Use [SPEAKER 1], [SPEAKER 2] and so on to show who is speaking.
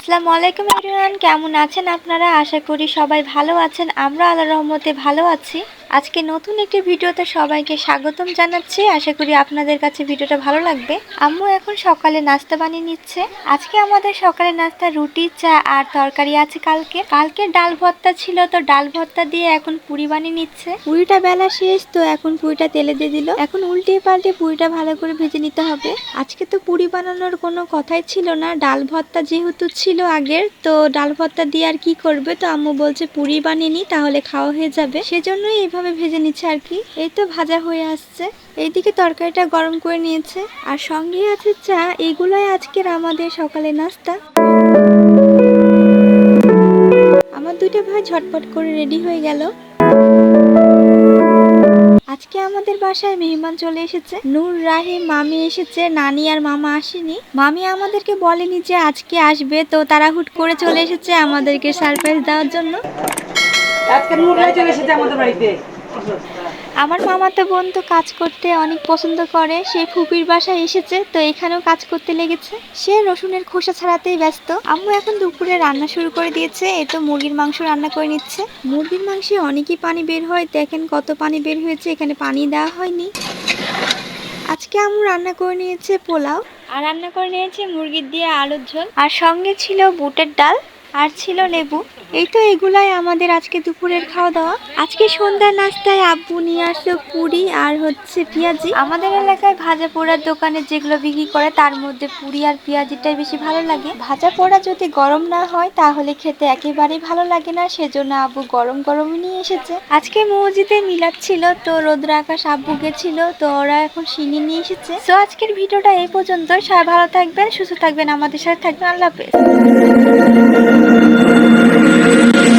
[SPEAKER 1] আসসালামু আলাইকুম এভরিওয়ান, কেমন আছেন আপনারা? আশা করি সবাই ভালো আছেন। আমরা আল্লাহ রহমতে ভালো আছি। আজকে নতুন একটি ভিডিওতে সবাইকে স্বাগতম জানাচ্ছি। আশা করি আপনাদের কাছে ভিডিওটা ভালো লাগবে। আম্মু এখন সকালে নাস্তা বানিয়ে নিচ্ছে। আজকে আমাদের সকালে নাস্তা রুটি, চা আর তরকারি আছে কালকে। কালকে ডাল ভর্তা ছিল তো ডাল ভর্তা দিয়ে এখন পুরি বানিয়ে নিচ্ছে। পুরিটা বেলা শেষ তো এখন পুরিটা তেলে দিয়ে দিল। এখন উল্টে পাল্টে পুরিটা ভালো করে ভেজে নিতে হবে। আজকে তো পুরি বানানোর কোনো কথাই ছিল না। ডাল ভর্তা যেহেতু ছিল আগের, তো ডাল ভর্তা দিয়ে আর কি করবে? তো আম্মু বলছে পুরি বানিয়ে নি, তাহলে খাওয়া হয়ে যাবে। সেজন্যই এইভাবে ভেজে নিচ্ছে আর কি। এই তো ভাজা হয়ে আসছে। এইদিকে তরকারিটা গরম করে নিয়েছে। আর সঙ্গে আছে চা। এগুলোই আজকের আমাদের সকালে নাস্তা। আমার দুইটা ভাই ঝটপট করে রেডি হয়ে গেল। আজকে আমাদের বাসায় মেহমান চলে এসেছে। নূর, রাহিম, মামি এসেছে। নানি আর মামা আসেনি। মামি আমাদেরকে বলেনি যে আজকে আসবে। তো তারা হুট করে চলে এসেছে আমাদেরকে সারপ্রাইজ দেওয়ার জন্য।
[SPEAKER 2] আজকে নুরলাই চলে এসেছে আমাদের বাড়িতে।
[SPEAKER 1] আমার মামাতো বোন তো কাজ করতে অনেক পছন্দ করে সে ফুপির বাসায় এসেছে তো এখানেও কাজ করতে লেগেছে। সে রসুনের খোসা ছাড়াতেই ব্যস্ত। আম্মু এখন দুপুরে রান্না শুরু করে দিয়েছে এ তো মুরগির মাংস রান্না করে নিচ্ছে। মুরগির মাংসে অনেকই পানি বের হয় দেখেন কত পানি বের হয়েছে এখানে পানি দেওয়া হয়নি। আজকে আম্মু রান্না করে নিয়েছে পোলাও। আর রান্না করে নিয়েছে মুরগির দিয়ে আলুর ঝোল। আর সঙ্গে ছিল বুটের ডাল। আর ছিল লেবু। এই তো এগুলাই আমাদের আজকে দুপুরের খাওয়া দাওয়া আজকে সন্ধ্যার নাস্তায় আব্বু নিয়ে আসলো পুরি আর হচ্ছে পেঁয়াজি। আমাদের এলাকায় ভাজা পোড়ার দোকানে যেগুলো বিক্রি করে, তার মধ্যে পুরি আর পেঁয়াজিটাই বেশি ভালো লাগে। ভাজা পোড়া যদি গরম না হয়, তাহলে খেতে একেবারেই ভালো লাগে না, সেজন্য আব্বু গরম গরমই নিয়ে এসেছে। আজকে মসজিদে মিলাদ ছিল, তো রোদ্র আকাশ আব্বু গেছিল, তো ওরা এখন সিনি নিয়ে এসেছে। তো আজকের ভিডিওটা এই পর্যন্ত সবাই ভালো থাকবেন, সুস্থ থাকবেন, আমাদের সাথে থাকবেন। আল্লাহ হাফেজ। Thank you.